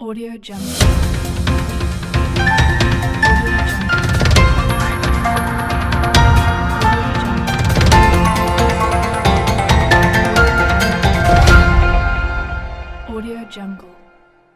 Audio Jungle. Audio Jungle.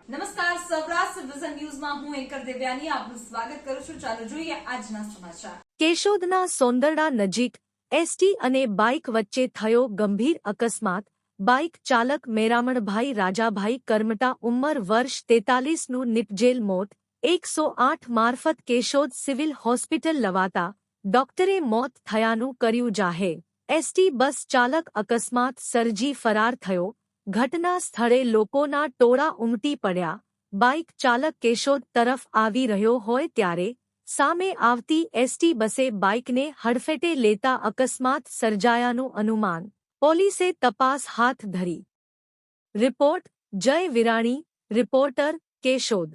નમસ્કાર Saurashtra vision ન્યૂઝમાં હું એન્કર દેવ્યાની આપનું સ્વાગત કરું છું ચાલો જોઈએ આજના સમાચાર કેશોદના સોંદરડા નજીક એસટી અને બાઇક વચ્ચે થયો ગંભીર અકસ્માત બાઇક ચાલક મેરામણભાઈ રાજાભાઈ કરમટા ઉંમર વર્ષ તેતાલીસનું નિપજેલ મોત, એકસો આઠ મારફત કેશોદ સિવિલ હોસ્પિટલ લવાતા, ડોક્ટરે મોત થયાનું કર્યું જાહેર. એસટી બસ ચાલક અકસ્માત સર્જી ફરાર થયો, ઘટના સ્થળે લોકોના ટોળા ઉમટી પડ્યા. બાઇક ચાલક કેશોદ તરફ આવી રહ્યો હોય ત્યારે, સામે આવતી એસટી બસે બાઇકને હડફેટે લેતા અકસ્માત સર્જાયાનું અનુમાન પોલીસે તપાસ હાથ ધરી. રિપોર્ટ જય વિરાણી રિપોર્ટર કેશોદ.